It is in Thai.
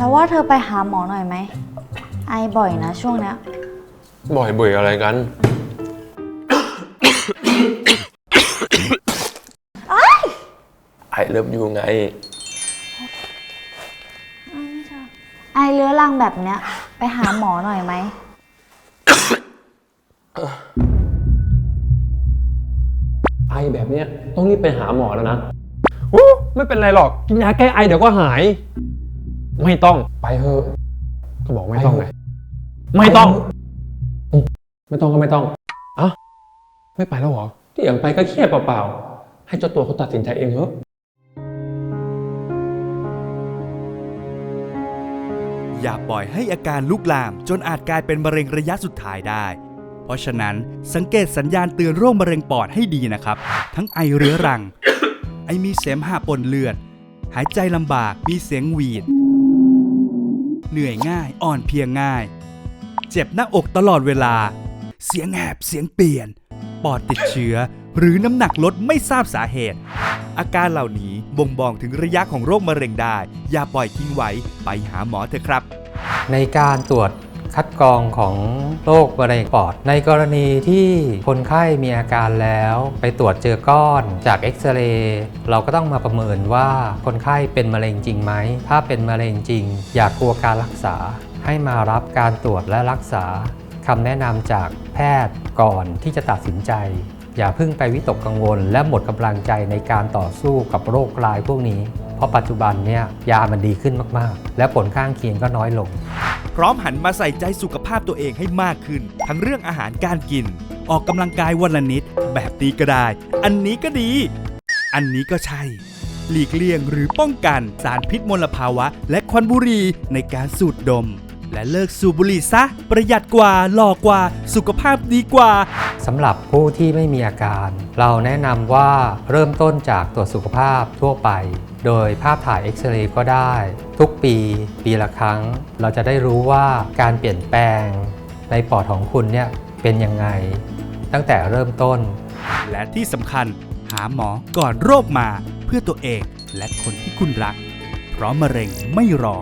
แล้วว่าเธอไปหาหมอหน่อยไหม ไอบ่อยนะช่วงเนี้ย บ่อยเบื่ออะไรกัน ไอเลิฟยูไง ไอเรื้อรังแบบเนี้ย ไปหาหมอหน่อยไหม ไอแบบเนี้ยต้องรีบไปหาหมอแล้วนะโอ้ไม่เป็นไรหรอก กินยาแก้ไอเดี๋ยวก็หาย ไม่ต้องไปเถอะก็บอกไม่ต้องไงไม่ต้อง ไม่ต้องก็ไม่ต้องอะไม่ไปแล้วเหรอที่อย่างไปก็เครียดเปล่าๆให้เจ้าตัวเขาตัดสินใจเองเถอะอย่าปล่อยให้อาการลุกลาม จนอาจกลายเป็นมะเร็งระยะสุดท้ายได้ เพราะฉะนั้นสังเกตสัญญาณเตือนโรคมะเร็งปอดให้ดีนะครับ ทั้งไอเรื้อรัง ไอมีเสมหะปนเลือด หายใจลำบากมีเสียงหวีด เหนื่อยง่าย อ่อนเพียง่าย เจ็บหน้าอกตลอดเวลา เสียงแหบเสียงเปลี่ยน ปอดติดเชื้อ หรือน้ำหนักลดไม่ทราบสาเหตุ อาการเหล่านี้บ่งบอกถึงระยะของโรคมะเร็งได้ อย่าปล่อยทิ้งไว้ ไปหาหมอเถอะครับ ในการตรวจ คัดกรองของโรคมะเร็งปอด ในกรณีที่คนไข้มีอาการแล้ว ไปตรวจเจอก้อนจากเอ็กซเรย์เราก็ต้องมาประเมินว่าคนไข้เป็นมะเร็งจริงไหม ถ้าเป็นมะเร็งจริง อย่ากลัวการรักษา ให้มารับการตรวจและรักษาคำแนะนำจากแพทย์ก่อนที่จะตัดสินใจ อย่าเพิ่งไปวิตกกังวล และหมดกำลังใจในการต่อสู้กับโรคร้ายพวกนี้ เพราะปัจจุบันเนี่ยยามันดีขึ้นมาก ๆ และผลข้างเคียงก็น้อยลง พร้อมหันมาใส่ใจสุขภาพตัวเองให้มากขึ้น ทั้งเรื่องอาหารการกิน ออกกำลังกายวันละนิด แบบนี้ก็ได้ อันนี้ก็ดี อันนี้ก็ใช่ หลีกเลี่ยงหรือป้องกันสารพิษมลภาวะ และควันบุหรี่ในการสูดดม และเลิกสูบบุหรี่ซะ ประหยัดกว่าหล่อกว่า สุขภาพดีกว่าสำหรับผู้ที่ไม่มีอาการ เราแนะนำว่าเริ่มต้นจากตรวจสุขภาพทั่วไป โดยภาพถ่ายเอ็กซเรย์ก็ได้ ทุกปีปีละครั้ง เราจะได้รู้ว่าการเปลี่ยนแปลงในปอดของคุณเนี่ยเป็นยังไง ตั้งแต่เริ่มต้น และที่สำคัญหาหมอก่อนโรคมาเพื่อตัวเองและคนที่คุณรัก เพราะมะเร็งไม่รอ